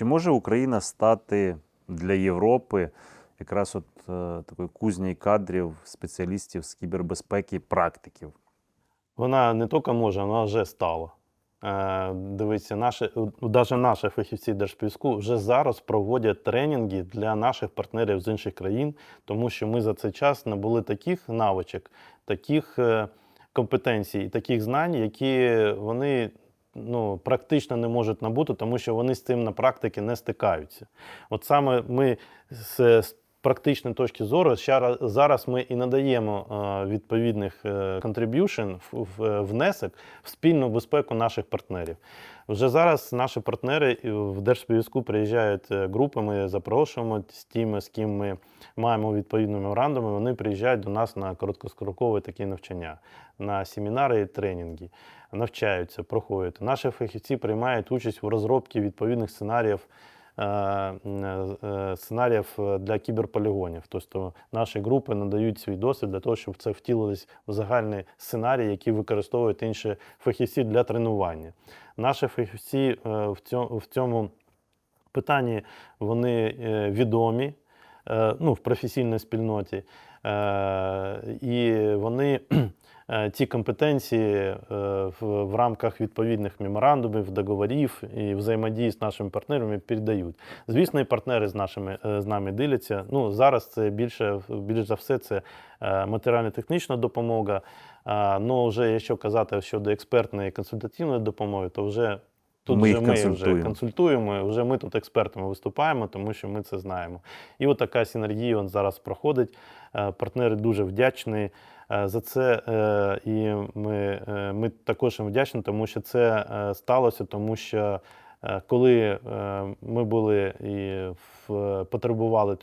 Чи може Україна стати для Європи якраз от е, такою кузнею кадрів, спеціалістів з кібербезпеки, практиків? Вона не тільки може, вона вже стала. Е, Дивіться, наші, навіть наші фахівці Держспівську вже зараз проводять тренінги для наших партнерів з інших країн, тому що ми за цей час набули таких навичок, таких е, компетенцій, таких знань, які вони ну, практично не можуть набути, тому що вони з цим на практиці не стикаються. От саме ми з, практичної точки зору зараз ми і надаємо е, відповідних е, contribution, в- в- внесок в спільну безпеку наших партнерів. Вже зараз наші партнери в Держспівзв'язку приїжджають е, групи, ми запрошуємо з тими, з ким ми маємо відповідні меморандуми, вони приїжджають до нас на короткострокові такі навчання, на семінари і тренінги, навчаються, проходять. Наші фахівці приймають участь в розробці відповідних сценаріїв. Е, е, Сценаріїв для кіберполігонів. Тобто наші групи надають свій досвід для того, щоб це втілилось в загальний сценарій, який використовують інші фахівці для тренування. Наші фахівці е, в цьому, питанні вони е, відомі е, ну, в професійній спільноті. Е, І вони е, ці компетенції е, в, рамках відповідних меморандумів, договорів і взаємодії з нашими партнерами передають. Звісно, і партнери з нашими е, з нами діляться. Ну зараз це більше більш за все це матеріально-технічна допомога. Ну вже якщо казати щодо експертної консультативної допомоги, то вже тут Ми вже ми вже консультуємо. консультуємо. Вже ми тут експертами виступаємо, тому що ми це знаємо. І от така синергія зараз проходить. Партнери дуже вдячні за це. е, І ми, е, ми також їм вдячні, тому що це е, сталося, тому що. е, Коли е, ми були і потребували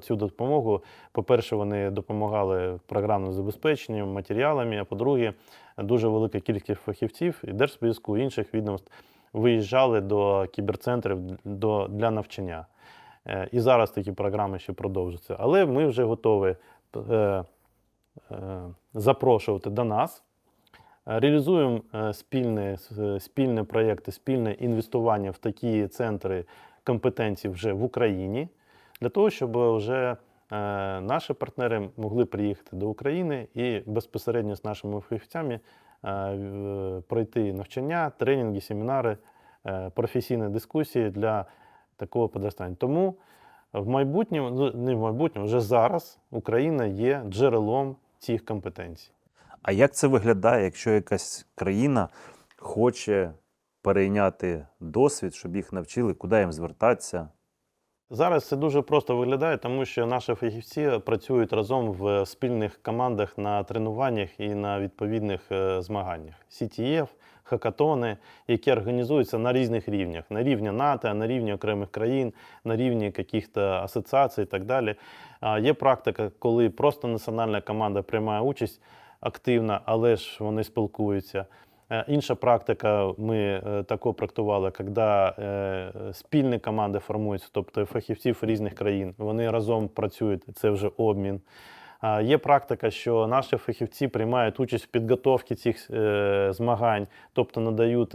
цю допомогу, по-перше, вони допомагали програмним забезпеченням, матеріалами, а по-друге, дуже велика кількість фахівців і Держспівзв'язку, і інших відомств виїжджали до кіберцентрів для навчання. Е, І зараз такі програми ще продовжуються. Але ми вже готові е, е, запрошувати до нас. Е, Реалізуємо е, спільні, спільні проєкти, спільне інвестування в такі центри компетенцій вже в Україні, для того, щоб вже е, наші партнери могли приїхати до України і безпосередньо з нашими фахівцями е, пройти навчання, тренінги, семінари, е, професійні дискусії для такого підростання. Тому в майбутньому, ну, не в майбутньому, вже зараз Україна є джерелом цих компетенцій. А як це виглядає, якщо якась країна хоче перейняти досвід, щоб їх навчили, куди їм звертатися? Зараз це дуже просто виглядає, тому що наші фахівці працюють разом в спільних командах на тренуваннях і на відповідних е, змаганнях. CTF, хакатони, які організуються на різних рівнях: на рівні НАТО, на рівні окремих країн, на рівні якихось асоціацій і так далі. Є практика, коли просто національна команда приймає участь активно, але ж вони спілкуються. Е, Інша практика, ми е, тако практикували, коли е, спільні команди формуються, тобто фахівців різних країн, вони разом працюють, це вже обмін. Є практика, що наші фахівці приймають участь в підготовці цих змагань, тобто надають,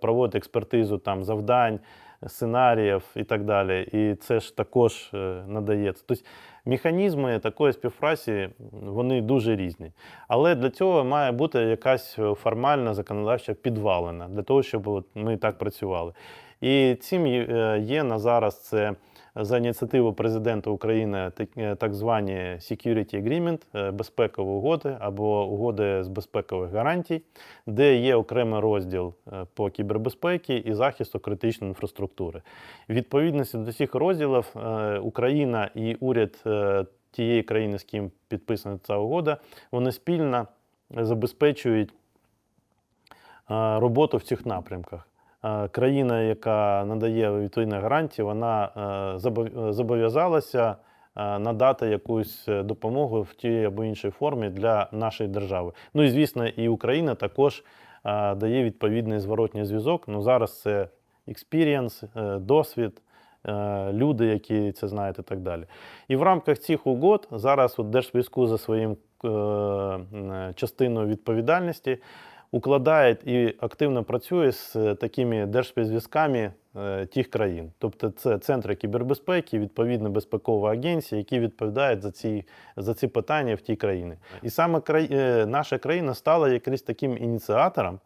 проводять експертизу там, завдань, сценаріїв і так далі. І це ж також надається. Тобто механізми такої співпраці вони дуже різні. Але для цього має бути якась формальна законодавча підвалина для того, щоб ми так працювали. І цим е, є на зараз це за ініціативу президента України так, е, звані Security Agreement, е, безпекові угоди або угоди з безпекових гарантій, де є окремий розділ е, по кібербезпеці і захисту критичної інфраструктури. Відповідності до цих розділів Україна і уряд тієї країни, з ким підписана ця угода, вони спільно забезпечують роботу в цих напрямках. Е, Країна, яка надає відповідні гарантії, вона е, зобов'язалася е, надати якусь допомогу в тій або іншій формі для нашої держави. Ну і звісно, і Україна також дає відповідний зворотній зв'язок. Ну зараз це експірієнс, досвід, люди, які це знають, і так далі. І в рамках цих угод зараз от Держзв'язку за своїм е, частиною відповідальності укладає і активно працює з такими держспецзв'язками е, тих країн. Тобто це центри кібербезпеки, відповідно безпекова агенція, які відповідають за ці, за ці питання в ті країни. І саме край, е, наша країна стала якось таким ініціатором,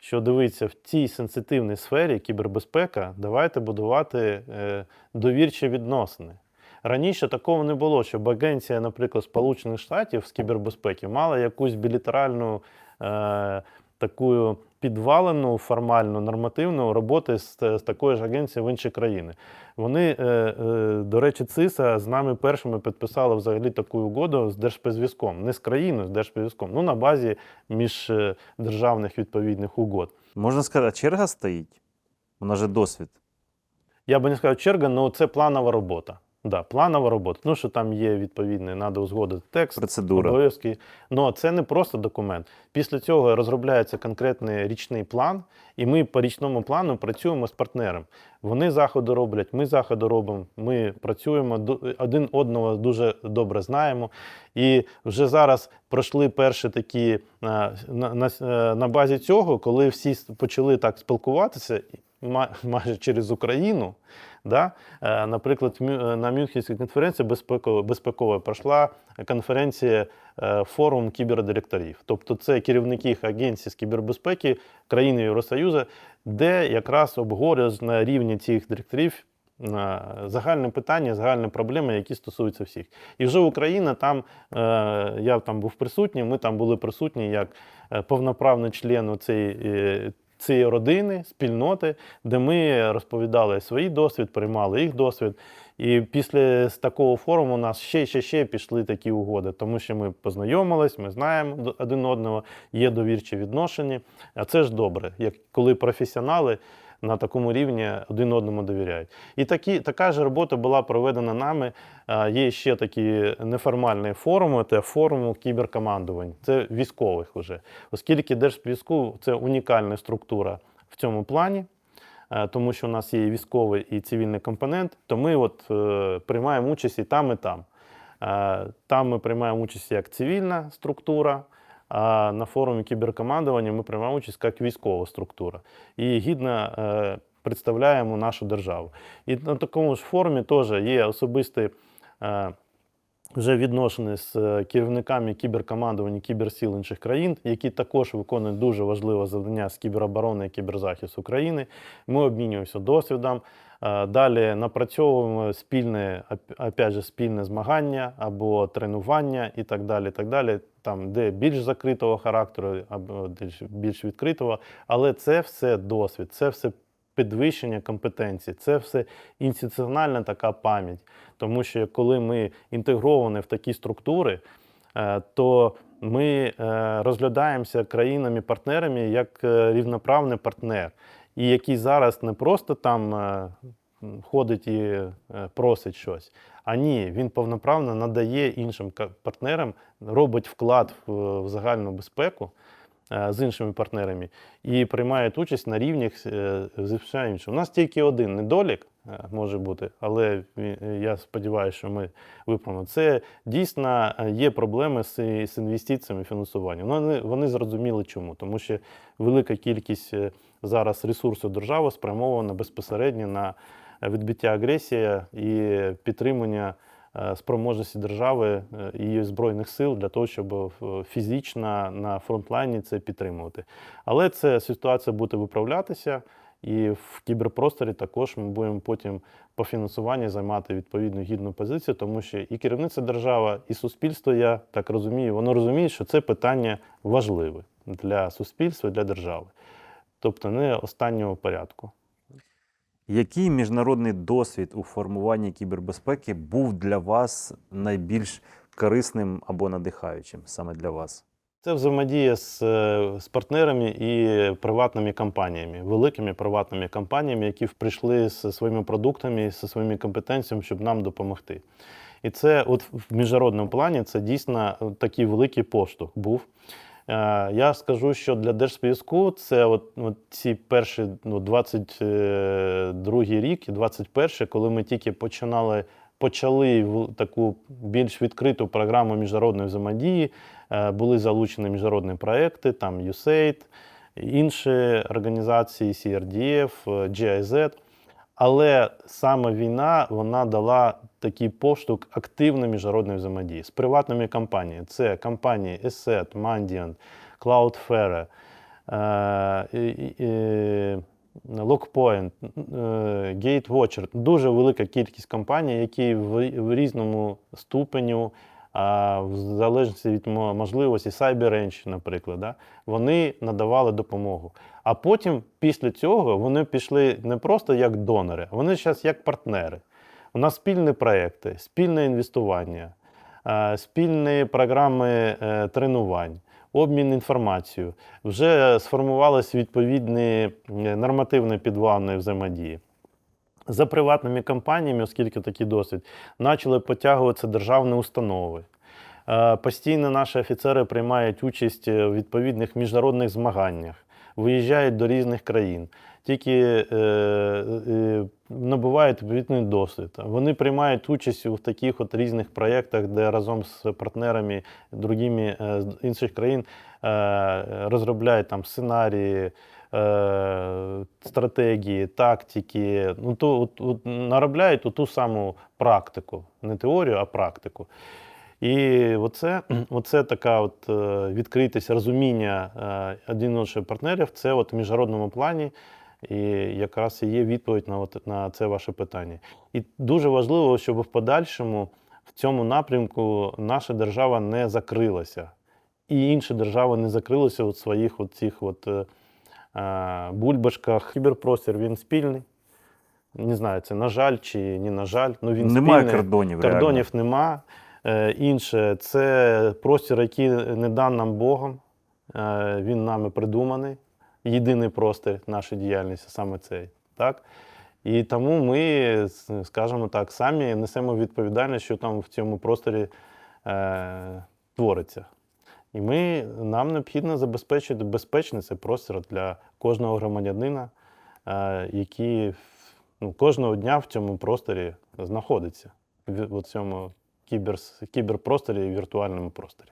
що дивиться в цій сенситивній сфері кібербезпека, давайте будувати е, довірчі відносини. Раніше такого не було, щоб агенція, наприклад, Сполучених Штатів з кібербезпеки мала якусь білітеральну е, таку підвалену формальну нормативну роботи з, з такою ж агенцією в інші країни. Вони, е, е, до речі, ЦИСа з нами першими підписали взагалі таку угоду з Держспецзв'язком, не з країною, з Держспецзв'язком, ну на базі міждержавних відповідних угод. Можна сказати, черга стоїть? Вона же досвід. Я би не сказав черга, але це планова робота. Да, планова робота. Ну, що там є відповідний, треба узгодити текст, Процедура. обов'язки. Ну, це не просто документ. Після цього розробляється конкретний річний план, і ми по річному плану працюємо з партнером. Вони заходи роблять, ми заходи робимо. Ми працюємо один одного дуже добре знаємо. І вже зараз пройшли перші такі е, на, на, е, на базі цього, коли всі почали так спілкуватися. Ма- Майже через Україну, да? Е, наприклад, е, на Мюнхенській конференції безпекової безпекової пройшла конференція е, форум кібердиректорів. Тобто це керівники агенцій з кібербезпеки країн Євросоюзу, де якраз обговорюють на рівні цих директорів загальне питання, загальні проблеми, які стосуються всіх. І вже Україна там, я там був присутній, ми там були присутні як повноправний член цієї. Цієї родини, спільноти, де ми розповідали свій досвід, приймали їх досвід. І після такого форуму у нас ще ще ще пішли такі угоди, тому що ми познайомились, ми знаємо один одного, є довірчі відношення. А це ж добре, як коли професіонали на такому рівні один одному довіряють. І такі, така ж робота була проведена нами. Є ще такі неформальні форуми, це форум кіберкомандувань, це військових вже. Оскільки Держзв'язку це унікальна структура в цьому плані. Е, тому що у нас є і військовий і цивільний компонент, то ми от, е, приймаємо участь і там, і там. Е, там ми приймаємо участь як цивільна структура, а на форумі кіберкомандування ми приймаємо участь як військова структура. І гідно е, представляємо нашу державу. І на такому ж форумі теж є особисті. Е, вже відношені з е, керівниками кіберкомандування кіберсіл інших країн, які також виконують дуже важливе завдання з кібероборони і кіберзахисту України. Ми обмінюємося досвідом. Далі напрацьовуємо спільне, опять же, спільне змагання або тренування і так далі. і так далі. Там, де більш закритого характеру, або більш- відкритого. Але це все досвід, це все підвищення компетенцій, це все інституціональна така пам'ять. Тому що коли ми інтегровані в такі структури, е, то ми е, розглядаємося країнами-партнерами як е, рівноправний партнер, і який зараз не просто там ходить і е, просить щось. А ні, він повноправно надає іншим партнерам, робить вклад в, загальну безпеку е, з іншими партнерами і приймають участь на рівнях е, з іншими. У нас тільки один недолік може бути, але я сподіваюся, що ми виправимо. Це дійсно є проблеми з, інвестиціями фінансуванням. Вони, вони зрозуміли чому, тому що велика кількість зараз ресурсу держави спрямована безпосередньо на відбиття агресії і підтримання е, спроможності держави е, і її збройних сил для того, щоб е, фізично на фронтлайні це підтримувати. Але ця ситуація буде виправлятися. І в кіберпросторі також ми будемо потім по фінансуванню займати відповідну гідну позицію, тому що і керівниця держава, і суспільство, я так розумію, воно розуміє, що це питання важливе для суспільства, для держави. Тобто не останнього порядку. Який міжнародний досвід у формуванні кібербезпеки був для вас найбільш корисним або надихаючим саме для вас? Це взаємодія з, е, з партнерами і приватними компаніями, великими приватними компаніями, які прийшли зі своїми продуктами, зі своїми компетенціями, щоб нам допомогти. І це от в міжнародному плані це дійсно такий великий поштовх був. Е, Я скажу, що для Держзв'язку це от, от ці перші ну, 22 рік і 21, коли ми тільки починали, почали таку більш відкриту програму міжнародної взаємодії, е, були залучені міжнародні проекти, там USAID, інші організації, CRDF, е, GIZ. Але саме війна вона дала такий поштовх активної міжнародної взаємодії з приватними компаніями. Це компанії ESET, Mandiant, Cloudflare, е, і Lockpoint, е, GateWatcher. Дуже велика кількість компаній, які в, різному ступеню, в залежності від мо- можливості, CyberRange, наприклад, да, вони надавали допомогу. А потім, після цього, вони пішли не просто як донори, вони зараз як партнери. У нас спільні проекти, спільне інвестування, е, спільні програми е, тренувань, обмін інформацією. Вже сформувалися відповідні е, нормативні підвальні взаємодії. За приватними компаніями, оскільки такий досвід, почали потягуватися державні установи. Постійно наші офіцери приймають участь у відповідних міжнародних змаганнях, виїжджають до різних країн, тільки е, е, набувають відповідний досвід. Вони приймають участь у таких от різних проєктах, де разом з партнерами другими е, з інших країн е, розробляють там сценарії, е, стратегії, тактики. Ну, то, от, от, наробляють ту саму практику, не теорію, а практику. І оце, оце така от е, відкритість, розуміння е, один партнерів, це от в міжнародному плані. І якраз і є відповідь на, от, на це ваше питання. І дуже важливо, щоб в подальшому в цьому напрямку наша держава не закрилася. І інші держави не закрилися у своїх от цих от, е, е, бульбашках. Кіберпростір він спільний. Не знаю, це на жаль чи не на жаль. Ну, він Немає спільний. кордонів. реально. Нема. Е, Інше це простір, який не дан нам Богом. Е, Він нами придуманий. Єдиний простір нашої діяльності саме цей. Так? І тому ми, скажімо так, самі несемо відповідальність, що там в цьому просторі е, твориться. І ми, нам необхідно забезпечити безпечний цей простір для кожного громадянина, е, який ну, кожного дня в цьому просторі знаходиться, в, в цьому кібер, кіберпросторі і віртуальному просторі.